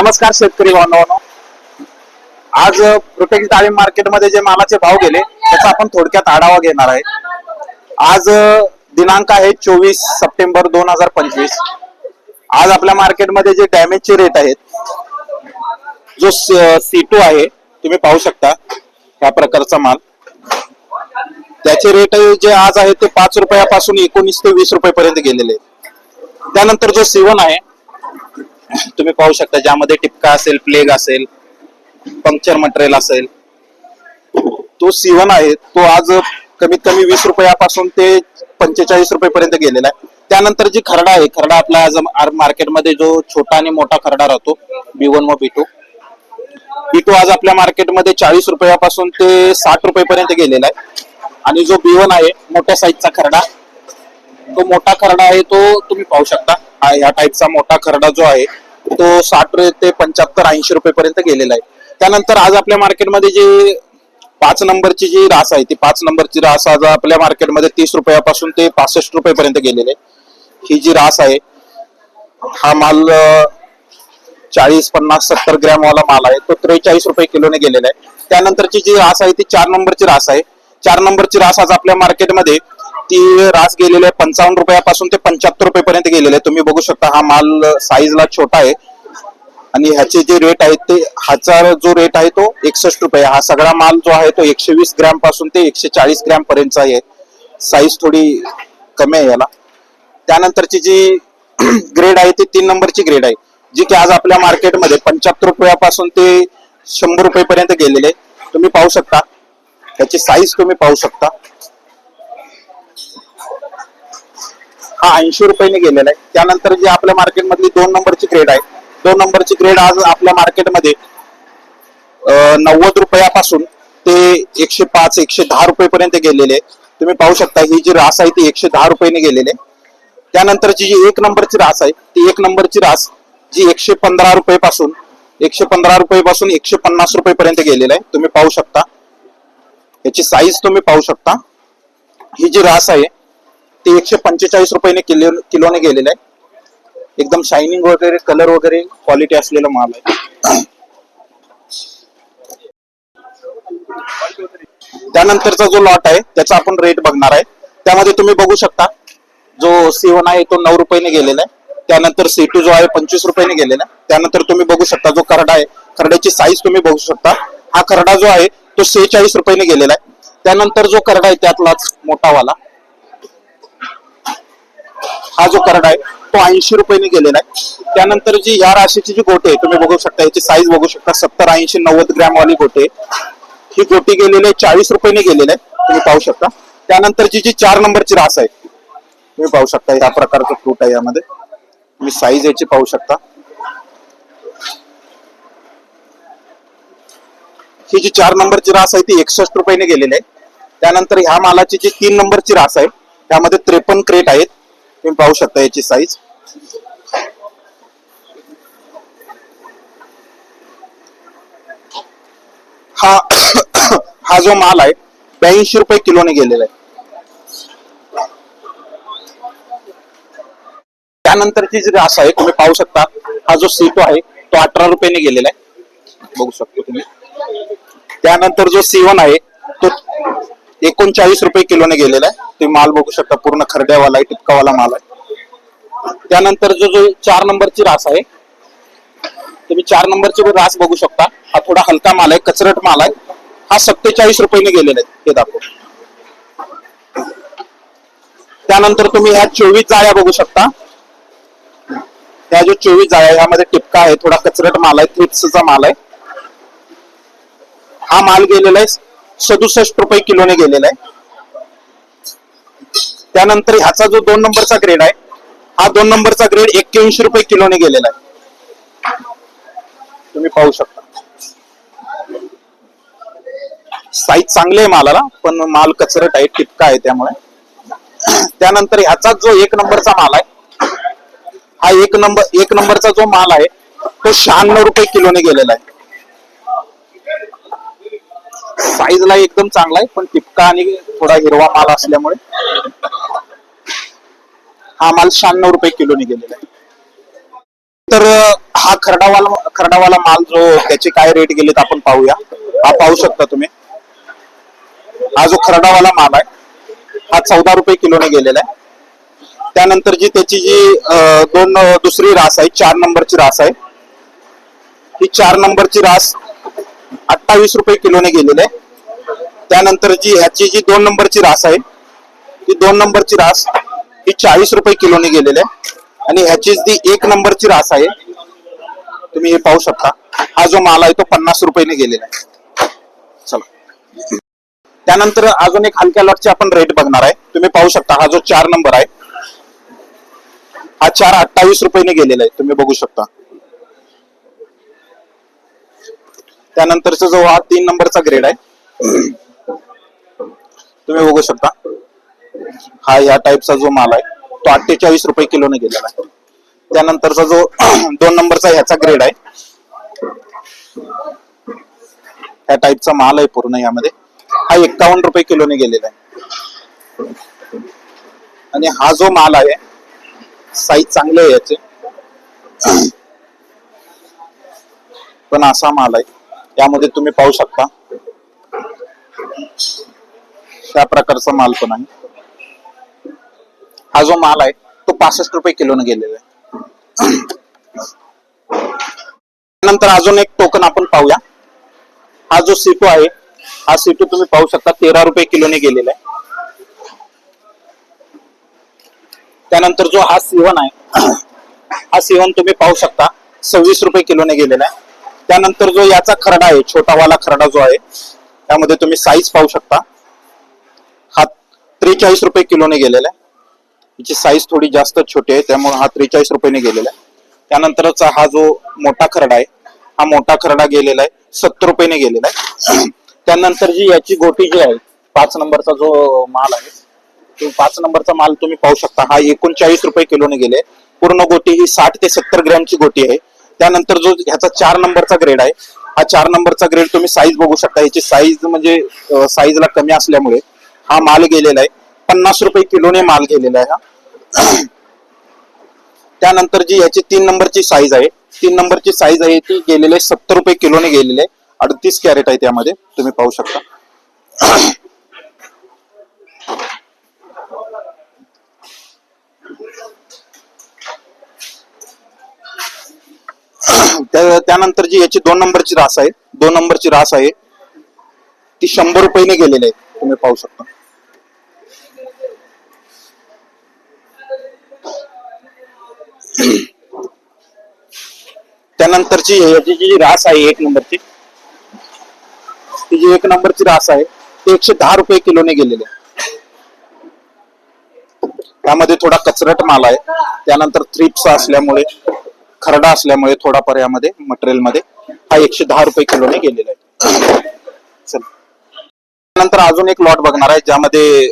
नमस्कार शेतकरी बांधवांनो. आज प्रोटेक्ट डाळिंब मार्केटमध्ये जे मालाचे भाव गेले त्याचा आपण थोडक्यात आढावा घेणार आहे. आज दिनांक आहे चोवीस सप्टेंबर दोन हजार पंचवीस. आज आपल्या मार्केटमध्ये जे डॅमेजचे रेट आहेत जो सीटू आहे तुम्ही पाहू शकता या प्रकारचा माल. त्याचे रेट जे आज आहे ते पाच रुपयापासून एकोणीस ते वीस रुपये पर्यंत गेलेले आहेत. त्यानंतर जो सिवन आहे तुम्ही पाहू शकता ज्यामध्ये टिपका असेल प्लेग असेल पंक्चर मटेरियल असेल. तो सिवन आहे तो आज कमीत कमी वीस रुपयापासून ते पंचेचाळीस रुपयेपर्यंत गेलेला आहे. त्यानंतर जी खरडा आहे खरडा आपला आज मार्केटमध्ये जो छोटा आणि मोठा खरडा राहतो बी वन व बी टू बी टू आज आपल्या मार्केटमध्ये चाळीस रुपयापासून ते साठ रुपयेपर्यंत गेलेला आहे. आणि जो बी वन आहे मोठ्या साईजचा खरडा तो मोठा खरडा आहे तो तुम्ही पाहू शकता. हा या टाईपचा मोठा खरडा जो आहे तो साठ ते पंच्याहत्तर ऐंशी रुपये पर्यंत गेलेला आहे. त्यानंतर आज आपल्या मार्केटमध्ये जे पाच नंबरची जी रास आहे ती पाच नंबरची रास आज आपल्या मार्केटमध्ये तीस रुपयापासून ते पासष्ट रुपये पर्यंत गेलेले आहे. ही जी रास आहे हा माल चाळीस पन्नास सत्तर ग्रॅम वाला माल आहे. तो त्रेचाळीस रुपये किलोने गेलेला आहे. त्यानंतरची जी रास आहे ती चार नंबरची रास आहे. चार नंबरची रास आज आपल्या मार्केटमध्ये ती रास गेलेली आहे पंचावन्न रुपयापासून ते पंच्याहत्तर रुपये पर्यंत गेलेले आहे तुम्ही बघू शकता हा माल साईजला छोटा आहे. आणि ह्याचे जे रेट आहेत ते ह्याचा जो रेट आहे तो एकसष्ट रुपये. हा सगळा माल जो आहे तो एकशे वीस ग्रॅमपासून ते एकशे चाळीस ग्रॅम पर्यंतचा आहे. साईज थोडी कमी आहे याला. त्यानंतरची जी ग्रेड आहे ती तीन नंबरची ग्रेड आहे. जी की आज आपल्या मार्केटमध्ये पंच्याहत्तर रुपयापासून ते शंभर रुपये पर्यंत गेलेले आहे. तुम्ही पाहू शकता. त्याची साईज तुम्ही पाहू शकता. हा ऐंशी रुपयाने गेलेला आहे. त्यानंतर जे आपल्या मार्केटमधली दोन नंबरची ग्रेड आहे. दोन नंबरची ग्रेड आज आपल्या मार्केटमध्ये नव्वद रुपयापासून ते एकशे पाच एकशे दहा रुपये पर्यंत गेलेले तुम्ही पाहू शकता ही जी रास आहे ती एकशे दहा रुपयाने गेलेली आहे. त्यानंतरची जी एक नंबरची रास आहे ती एक नंबरची रास जी एकशे पंधरा रुपये पासून एकशे पंधरा रुपये पासून एकशे पन्नास रुपये पर्यंत गेलेलं आहे. तुम्ही पाहू शकता. याची साईज तुम्ही पाहू शकता. ही जी रास आहे ती एकशे पंचेचाळीस रुपयाने किलो किलोने गेलेलं आहे. एकदम शायनिंग वगैरे कलर वगैरे क्वालिटी असलेला माल आहे. त्यानंतरचा जो लॉट आहे त्याचा आपण रेट बघणार आहे. त्यामध्ये तुम्ही बघू शकता जो सी वन आहे तो नऊ रुपयाने गेलेला आहे. त्यानंतर सी टू जो आहे पंचवीस रुपयाने गेलेला आहे. त्यानंतर तुम्ही बघू शकता जो करडा आहे करड्याची साईज तुम्ही बघू शकता. हा करडा जो आहे तो सेहेचाळीस रुपयाने गेलेला आहे. त्यानंतर जो करडा आहे त्यातलाच मोठावाला. हा जो करडा आहे तो ऐंशी रुपयाने गेलेला आहे. त्यानंतर जी या राशीची जी गोटे आहे तुम्ही बघू शकता याची साईज बघू शकता सत्तर ऐंशी नव्वद ग्रॅम वाली गोटे. आहे ही गोटी गेलेली आहे चाळीस रुपयाने गेलेली आहे तुम्ही पाहू शकता. त्यानंतरची जी चार नंबरची रास आहे तुम्ही पाहू शकता ह्या प्रकारचं फ्रूट आहे यामध्ये. तुम्ही साईज याची पाहू शकता. ही जी चार नंबरची रास आहे ती एकसष्ट रुपयाने गेलेली आहे. त्यानंतर ह्या मालाची जी तीन नंबरची रास आहे त्यामध्ये त्रेपन्न क्रेट आहेत. तुम्ही पाहू शकता याची साईज हा हा जो माल आहे ब्याऐंशी रुपये किलोने गेलेला आहे. त्यानंतरची जी रास आहे तुम्ही पाहू शकता हा जो सीटो आहे तो अठरा रुपयाने गेलेला आहे. बघू शकतो तुम्ही. त्यानंतर जो सीवन आहे तो एकोणचाळीस रुपये किलोने गेलेला आहे. तुम्ही माल बघू शकता पूर्ण खरड्यावाला आहे टिपकावाला माल आहे. त्यानंतर जो जो चार नंबरची रास आहे तुम्ही चार नंबरची रास बघू शकता. हा थोडा हलका माल आहे कचरट माल आहे. हा सत्तेचाळीस रुपयाने गेलेला आहे हे दाखव. त्यानंतर तुम्ही ह्या चोवीस जाळ्या बघू शकता. ह्या जो चोवीस जाळ्या ह्यामध्ये टिपका आहे थोडा कचरट माल आहे थ्रिप्सचा माल आहे. हा माल गेलेला आहे. सदुसष्ट रुपये किलोने गेलेला आहे. त्यानंतर ह्याचा जो दोन नंबरचा ग्रेड आहे हा दोन नंबरचा ग्रेड एक्क्याऐंशी रुपये किलोने गेलेला आहे. तुम्ही पाहू शकता. साईज चांगली आहे मालाला पण माल कचरट आहे टिपका आहे त्यामुळे. त्यानंतर ह्याचा जो एक नंबरचा माल आहे हा एक नंबर एक नंबरचा जो माल आहे तो शहाण्णव रुपये किलोने गेलेला आहे. साईजला एकदम चांगला आहे पण टिपका आणि थोडा हिरवा माल असल्यामुळे हा माल शहाण्णव रुपये किलोने गेलेला आहे. तर हा खरडावाला खरडावाला माल जो त्याचे काय रेट गेलेत आपण पाहूया. हा पाहू शकता तुम्ही. हा जो खरडावाला माल आहे हा चौदा रुपये किलोने गेलेला आहे. त्यानंतर जी त्याची जी दोन दुसरी रास आहे चार नंबरची रास आहे. ही चार नंबरची रास अठ्ठावीस रुपये किलोने गेलेले आहे. त्यानंतर जी ह्याची जी दोन नंबरची रास आहे ती दोन नंबरची रास ही चाळीस रुपये किलोने गेलेली आहे. आणि ह्याची जी एक नंबरची रास आहे तुम्ही हे पाहू शकता. हा जो माल आहे तो पन्नास रुपयाने गेलेला आहे. चला. त्यानंतर अजून एक हलक्या लॉटचे आपण रेट बघणार आहे. तुम्ही पाहू शकता हा जो चार नंबर आहे हा चार अठ्ठावीस रुपयाने गेलेला आहे. तुम्ही बघू शकता. त्यानंतरचा जो हा तीन नंबरचा ग्रेड आहे तुम्ही बघू शकता. हा या टाईपचा जो माल आहे तो अठ्ठेचाळीस रुपये किलोने गेलेला आहे. त्यानंतरचा जो दोन नंबरचा ह्याचा ग्रेड आहे ह्या टाईपचा माल आहे पूर्ण यामध्ये. हा एक्कावन्न रुपये किलोने गेलेला आहे. आणि हा जो माल आहे साईज चांगले आहे याचे. पण असा माल आहे यामध्ये तुम्ही पाहू शकता. त्या प्रकारचा माल पण आहे. हा जो माल आहे तो पासष्ट रुपये किलोने गेलेला आहे. नंतर अजून एक टोकन आपण पाहूया. हा जो सिटू आहे, हा सिटू तुम्ही पाहू शकता, तेरा रुपये किलोने गेलेला आहे. त्यानंतर जो हा सिवन आहे, हा सिवन तुम्ही पाहू शकता, सव्वीस रुपये किलोने गेलेला आहे. त्यानंतर जो याचा खरडा आहे छोटावाला खरडा जो आहे त्यामध्ये तुम्ही साईज पाहू शकता. हा त्रेचाळीस रुपये किलोने गेलेला आहे. याची साईज थोडी जास्त छोटी आहे त्यामुळे हा त्रेचाळीस रुपयाने गेलेला आहे. त्यानंतरचा हा जो मोठा खरडा आहे हा मोठा खरडा गेलेला आहे सत्तर रुपयाने गेलेला आहे. त्यानंतर जी याची गोटी जी आहे पाच नंबरचा जो माल आहे तो पाच नंबरचा माल तुम्ही पाहू शकता. हा एकोणचाळीस रुपये किलोने गेले पूर्ण गोटी ही साठ ते सत्तर ग्रॅमची गोटी आहे. त्यानंतर जो ह्याचा चार नंबरचा ग्रेड आहे हा चार नंबरचा ग्रेड तुम्ही साईज बघू शकता. याची साईज म्हणजे साईजला कमी असल्यामुळे हा माल गेलेला आहे. पन्नास रुपये किलोने माल गेलेला आहे हा. त्यानंतर जी ह्याची तीन नंबरची साईज आहे तीन नंबरची साईज आहे ती गेलेली आहे सत्तर रुपये किलोने गेलेली आहे. अडतीस कॅरेट आहे त्यामध्ये तुम्ही पाहू शकता. त्यानंतर जी याची दोन नंबरची रास आहे दोन नंबरची रास आहे ती शंभर रुपयेने गेलेली आहे. तुम्ही पाहू शकता. त्यानंतरची याची जी रास आहे एक नंबरची ती जी एक नंबरची रास आहे ती एकशे दहा रुपये किलोने गेलेली आहे. त्यामध्ये थोडा कचरट माल आहे. त्यानंतर थ्रिप्स असल्यामुळे खरडा असल्यामुळे थोडा पर्यामध्ये मटेरियलमध्ये हा एकशे दहा रुपये किलोने गेलेला आहे. चल. नंतर अजून एक लॉट बघणार आहे ज्यामध्ये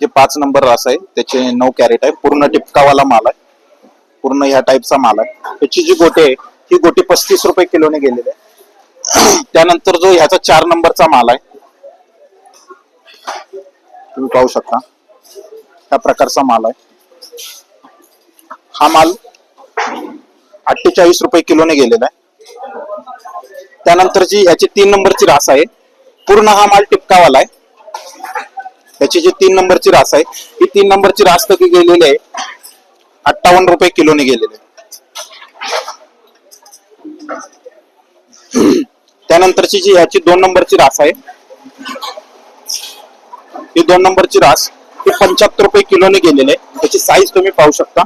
जे पाच नंबर रास आहे त्याचे नऊ कॅरेट आहे. पूर्ण टिपकावाला माल आहे. पूर्ण ह्या टाईपचा माल आहे. त्याची जी गोटी आहे ही गोटी पस्तीस रुपये किलोने गेलेली आहे. त्यानंतर जो ह्याचा चार नंबरचा माल आहे तुम्ही पाहू शकता त्या प्रकारचा माल आहे. हा माल अठ्ठेचाळीस रुपये किलोने गेलेला आहे. त्यानंतर जी ह्याची तीन नंबरची रास आहे पूर्ण हा माल टिपकावाला आहे. त्याची जी तीन नंबरची रास आहे ही तीन नंबरची रास तर गेलेली आहे अठ्ठावन्न रुपये किलोने गेलेले त्यानंतरची जी ह्याची दोन नंबरची रास आहे ही दोन नंबरची रास ही पंच्याहत्तर रुपये किलोने गेलेली आहे. त्याची साईज तुम्ही पाहू शकता.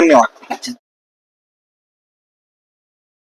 给你